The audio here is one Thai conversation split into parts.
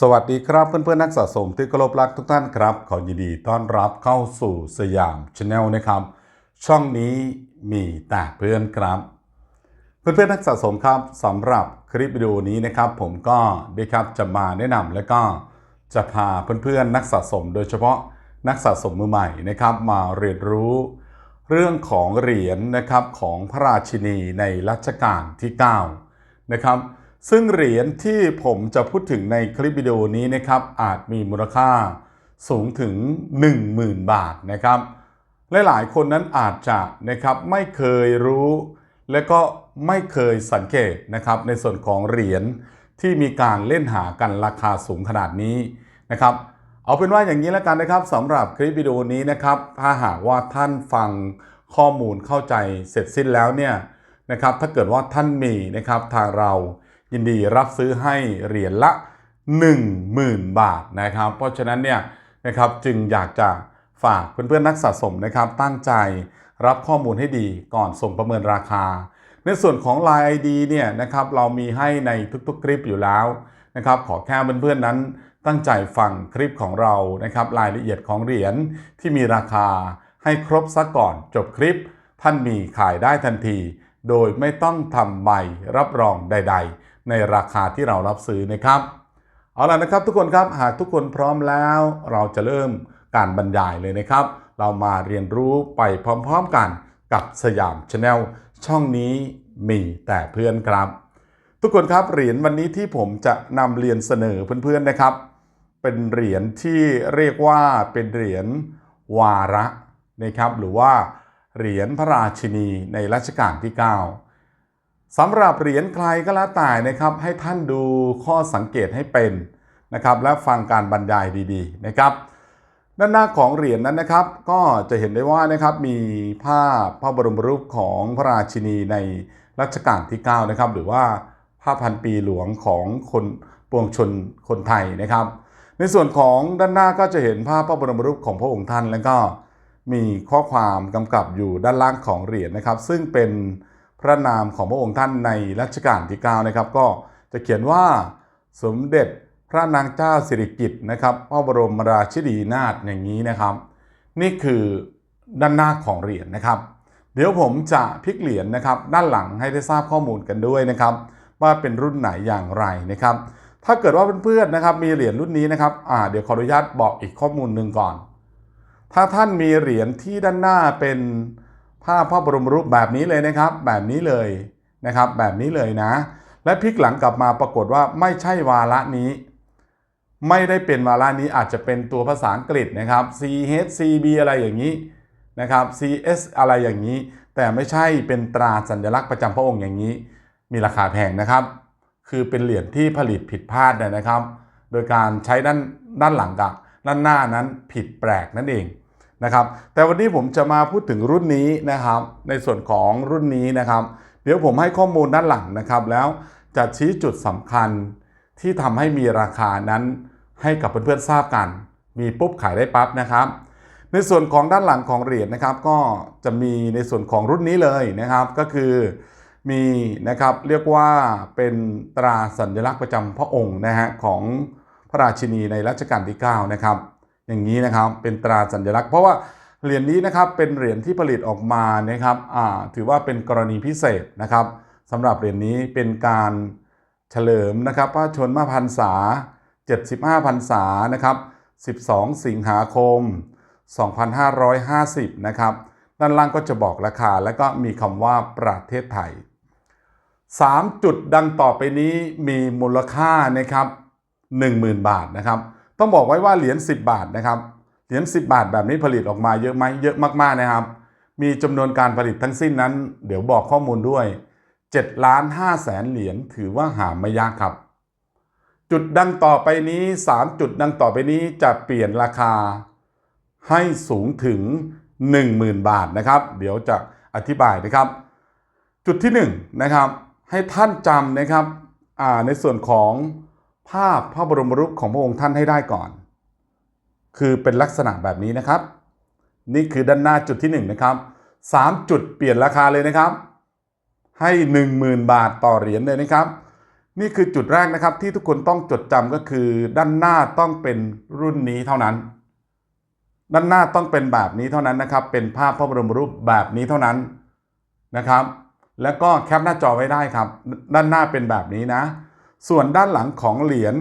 สวัสดีครับเพื่อนๆนักสะสมที่เคารพรักทุกท่านครับ ขอยินดีต้อนรับเข้าสู่สยามชาแนลนะครับ ช่องนี้มีแต่เพื่อนครับ เพื่อนๆนักสะสมครับสำหรับคลิปวิดีโอนี้นะครับ ผมก็ได้ครับจะมาแนะนำและก็จะพาเพื่อนๆนักสะสม โดยเฉพาะนักสะสมมือใหม่นะครับ มาเรียนรู้ เรื่องของเหรียญนะครับของพระราชินีในรัชกาลที่ 9 นะครับ ซึ่งเหรียญที่ผมจะพูดถึงในคลิปวิดีโอนี้นะครับ อาจมีมูลค่าสูงถึง 10,000 บาทนะครับหลายๆ คนนั้นอาจจะนะครับไม่เคยรู้ และก็ไม่เคยสังเกตนะครับในส่วนของเหรียญที่มีการเล่นหากันราคาสูงขนาดนี้นะครับ เอาเป็นว่าอย่างนี้แล้วกันนะครับสำหรับคลิปวิดีโอนี้นะครับ ถ้าหากว่าท่านฟังข้อมูลเข้าใจเสร็จสิ้นแล้วเนี่ยนะครับ ถ้าเกิดว่าท่านมีนะครับทางเรา ยินดีรับซื้อให้เหรียญละ 10,000 บาทนะครับ เพราะฉะนั้นเนี่ยนะครับจึงอยากจะฝากเพื่อนๆนักสะสมนะครับตั้งใจรับข้อมูลให้ดีก่อนส่งประเมินราคา ในส่วนของ Line ID เนี่ยนะครับเรามีให้ในทุกๆคลิปอยู่แล้วนะครับขอแค่เพื่อนๆนั้นตั้งใจฟังคลิปของเรานะครับรายละเอียดของเหรียญที่มีราคาให้ครบซะก่อนจบคลิป ท่านมีขายได้ทันที โดยไม่ต้องทำใบรับรองใด ๆ ในราคาที่เรารับซื้อนะครับ เอาล่ะนะครับทุกคนครับหากทุกคนพร้อมแล้ว เราจะเริ่มการบรรยายเลยนะครับ เรามาเรียนรู้ไปพร้อมๆกันกับสยามชาแนลช่องนี้มีแต่เพื่อนครับ ทุกคนครับเหรียญวันนี้ที่ผมจะนำเรียนเสนอเพื่อนๆนะครับ เป็นเหรียญที่เรียกว่าเป็นเหรียญวาระนะครับ หรือว่าเหรียญพระราชินีในรัชกาลที่ 9 สำหรับเหรียญใครก็แล้วแต่นะครับ ให้ท่านดูข้อสังเกตให้เป็นนะครับ และฟังการบรรยายดีๆนะครับ ด้านหน้าของเหรียญนั้นนะครับ ก็จะเห็นได้ว่านะครับมีภาพพระบรมรูปของพระราชินีในรัชกาลที่ 9 นะครับ หรือว่าภาพพันปีหลวงของคนปวงชนคนไทยนะครับ ในส่วนของด้านหน้าก็จะเห็นภาพพระบรมรูปของพระองค์ท่านแล้วก็มีข้อความกำกับอยู่ด้านล่างของเหรียญนะครับ ซึ่งเป็น พระนามของพระองค์ท่านในรัชกาลที่9นะครับก็จะเขียนว่าสมเด็จพระนางเจ้าสิริกิติ์นะครับพระบรมราชินีนาถอย่างนี้นะครับ นี่คือด้านหน้าของเหรียญนะครับ เดี๋ยวผมจะพลิกเหรียญนะครับ ด้านหลังให้ได้ทราบข้อมูลกันด้วยนะครับ ว่าเป็นรุ่นไหนอย่างไรนะครับ ถ้าเกิดว่าเพื่อนๆนะครับ มีเหรียญรุ่นนี้นะครับอ่าเดี๋ยวขออนุญาตบอกอีกข้อมูลหนึ่งก่อน ถ้าท่านมีเหรียญที่ด้านหน้าเป็น ภาพพระบรมรูปแบบนี้เลยนะครับ แบบนี้เลยนะครับ แบบนี้เลยนะ และพลิกหลังกลับมาปรากฏว่าไม่ใช่วาระนี้ ไม่ได้เป็นวาระนี้อาจจะเป็นตัวภาษาอังกฤษนะครับ C H C B อะไรอย่างนี้นะครับ C S อะไรอย่างนี้ แต่ไม่ใช่เป็นตราสัญลักษณ์ประจำพระองค์อย่างนี้ มีราคาแพงนะครับ คือเป็นเหรียญที่ผลิตผิดพลาดเนี่ยนะครับ โดยการใช้ด้านด้านหลังกับด้านหน้านั้นผิดแปลกนั่นเอง นะครับ แต่วันนี้ผมจะมาพูดถึงรุ่นนี้นะครับ ในส่วนของรุ่นนี้นะครับ เดี๋ยวผมให้ข้อมูลด้านหลังนะครับ แล้วจะชี้จุดสำคัญที่ทำให้มีราคานั้นให้กับเพื่อนๆทราบกัน มีปุ๊บขายได้ปั๊บนะครับ ในส่วนของด้านหลังของเหรียญนะครับ ก็จะมีในส่วนของรุ่นนี้เลยนะครับ ก็คือมีนะครับเรียกว่าเป็นตราสัญลักษณ์ประจำพระองค์นะฮะของพระราชินีในรัชกาลที่ 9 นะครับ อย่างนี้นะครับเป็นตราสัญลักษณ์ เพราะว่าเหรียญนี้นะครับเป็นเหรียญที่ผลิตออกมานะครับถือว่าเป็นกรณีพิเศษนะครับสำหรับเหรียญนี้เป็นการเฉลิมนะครับพระชนมพรรษา 75พรรษานะครับ12 สิงหาคม 2550 นะครับ ด้านล่างก็จะบอกราคา และก็มีคำว่าประเทศไทย 3 จุดดังต่อไปนี้มีมูลค่านะครับ 10,000 บาทนะครับ ต้องบอกไว้ว่าเหรียญ10 บาทนะครับเหรียญ10 บาทแบบนี้ผลิตออกมาเยอะไหมเยอะมากๆนะครับ มีจำนวนการผลิตทั้งสิ้นนั้น เดี๋ยวบอกข้อมูลด้วย7ล้าน5แสนเหรียญถือว่าหาไม่ยากครับ จุดดังต่อไปนี้ 3 จุดดังต่อไปนี้จะเปลี่ยนราคาให้สูงถึง 10,000 บาทนะครับ เดี๋ยวจะอธิบายนะครับ จุดที่1นงนะครับให้ท่านจำนะครับในส่วนของ ภาพพระบรมรูปของพระองค์ท่านให้ได้ก่อน คือเป็นลักษณะแบบนี้นะครับ นี่คือด้านหน้าจุดที่1นงนะครับ 3 จุดเปลี่ยนราคาเลยนะครับ ให้ 10,000 บาทต่อเหรียญเลยนะครับ นี่คือจุดแรกนะครับที่ทุกคนต้องจดจำก็คือ ด้านหน้าต้องเป็นรุ่นนี้เท่านั้น ด้านหน้าต้องเป็นแบบนี้เท่านั้นนะครับ เป็นภาพพระบรมรูปแบบนี้เท่านั้นนะครับ แล้วก็แคปหน้าจอไว้ได้ครับ ด้านหน้าเป็นแบบนี้นะ ส่วนด้านหลังของเหรียญ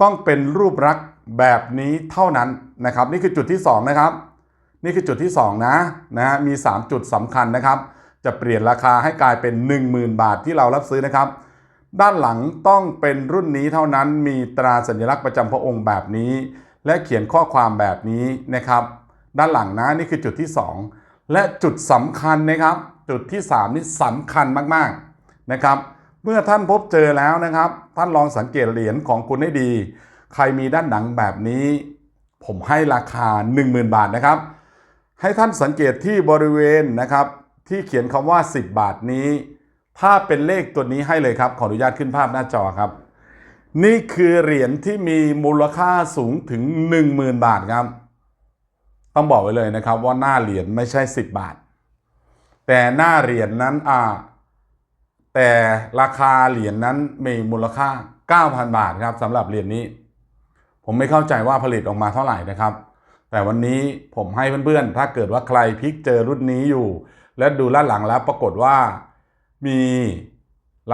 ต้องเป็นรูปลักษ์แบบนี้เท่านั้นนะครับ นี่คือจุดที่สองนะครับ นี่คือจุดที่สองนะนะฮะมี 3 จุดสำคัญนะครับ จะเปลี่ยนราคาให้กลายเป็น 10,000 บาทที่เรารับซื้อนะครับ ด้านหลังต้องเป็นรุ่นนี้เท่านั้น มีตราสัญลักษณ์ประจำพระองค์แบบนี้ และเขียนข้อความแบบนี้นะครับ ด้านหลังนะนี่คือจุดที่ 2 และจุดสำคัญนะครับ จุดที่ 3 นี่สำคัญมากๆนะครับ มื่อท่านพบเจอแล้วนะครับ ท่านลองสังเกตเหรียญของคุณให้ดี ใครมีด้านหลังแบบนี้ ผมให้ราคา 10,000 บาทนะครับ ให้ท่านสังเกตที่บริเวณนะครับ ที่เขียนคำว่า 10 บาทนี้ ถ้าเป็นเลขตัวนี้ให้เลยครับ ขออนุญาตขึ้นภาพหน้าจอครับ นี่คือเหรียญที่มีมูลค่าสูงถึง 10,000 บาทครับ ต้องบอกไว้เลยนะครับว่าหน้าเหรียญไม่ใช่ 10 บาท แต่หน้าเหรียญนั้นอ่า แต่ราคาเหรียญนั้นมีมูลค่า 9,000 บาทครับสำหรับเหรียญนี้ ผมไม่เข้าใจว่าผลิตออกมาเท่าไหร่นะครับ แต่วันนี้ผมให้เพื่อนๆ ถ้าเกิดว่าใครพลิกเจอรุ่นนี้อยู่ และดูด้านหลังแล้วปรากฏว่ามี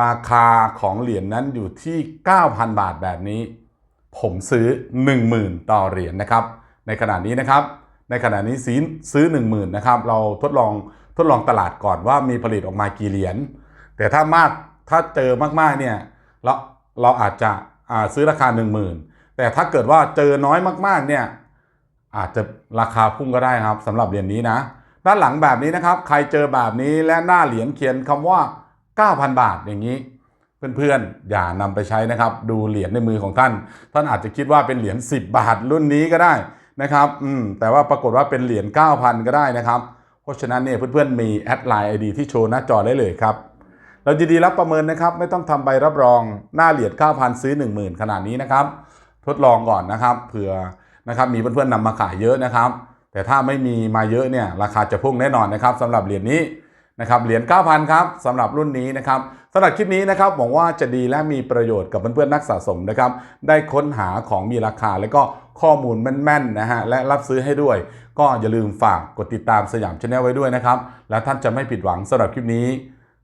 ราคาของเหรียญนั้นอยู่ที่ 9,000 บาทแบบนี้ ผมซื้อ 10,000 ต่อเหรียญนะครับ ในขณะนี้นะครับ ในขณะนี้ซื้อซื้อ 10,000 นะครับ เราทดลองทดลองตลาดก่อนว่ามีผลิตออกมากี่เหรียญ แต่ถ้ามากถ้าเจอมากๆเนี่ยเราเราอาจจะอ่าซื้อราคา 10,000 แต่ถ้าเกิดว่าเจอน้อยมากๆเนี่ยอาจจะราคาพุ่งก็ได้ครับสำหรับเหรียญนี้นะ ด้านหลังแบบนี้นะครับ ใครเจอแบบนี้และหน้าเหรียญเขียนคำว่า 9,000 บาทอย่างนี้ เพื่อนๆอย่านำไปใช้นะครับ ดูเหรียญในมือของท่าน ท่านอาจจะคิดว่าเป็นเหรียญ10 บาทรุ่นนี้ก็ได้นะครับอืมแต่ว่าปรากฏว่าเป็นเหรียญ9,000 ก็ได้นะครับ เพราะฉะนั้นเนี่ยเพื่อนๆมีแอดไลน์ไอดีที่โชว์หน้าจอได้เลยครับ เรายินดีรับประเมินนะครับ ไม่ต้องทำใบรับรองหน้าเหรียญ9,000 ซื้อ 10,000 ขนาดนี้นะครับ ทดลองก่อนนะครับเผื่อนะครับมีเพื่อนๆนำมาขายเยอะนะครับ แต่ถ้าไม่มีมาเยอะเนี่ยราคาจะพุ่งแน่นอนนะครับสำหรับเหรียญนี้นะครับเหรียญ9,000ครับสำหรับรุ่นนี้นะครับสำหรับคลิปนี้นะครับหวังว่าจะดีและมีประโยชน์กับเพื่อนๆนักสะสมนะครับ ได้ค้นหาของมีราคาและก็ข้อมูลแม่นๆนะฮะและรับซื้อให้ด้วย ก็อย่าลืมฝากกดติดตามสยามชาแนลไว้ด้วยนะครับ และท่านจะไม่ผิดหวังสำหรับคลิปนี้